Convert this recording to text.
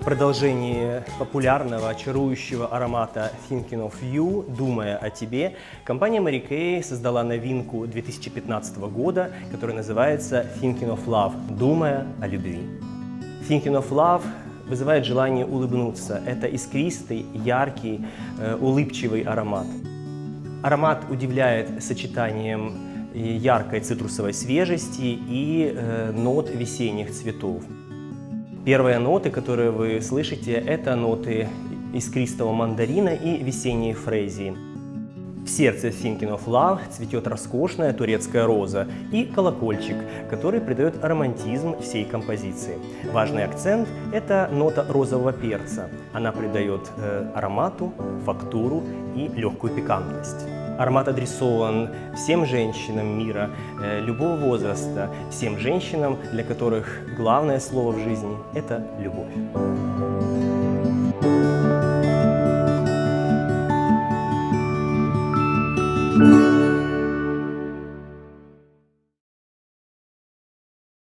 В продолжении популярного, чарующего аромата Thinking of You, думая о тебе, компания Mary Kay создала новинку 2015 года, которая называется Thinking of Love, думая о любви. Thinking of Love вызывает желание улыбнуться. Это искристый, яркий, э, улыбчивый аромат. Аромат удивляет сочетанием э, яркой цитрусовой свежести и э, нот весенних цветов. Первые ноты, которые вы слышите, это ноты искристого мандарина и весенней фрезии. В сердце Thinking of Love цветет роскошная турецкая роза и колокольчик, который придает романтизм всей композиции. Важный акцент – это нота розового перца. Она придает э, аромату, фактуру и легкую пикантность. Аромат адресован всем женщинам мира, э, любого возраста, всем женщинам, для которых главное слово в жизни – это любовь.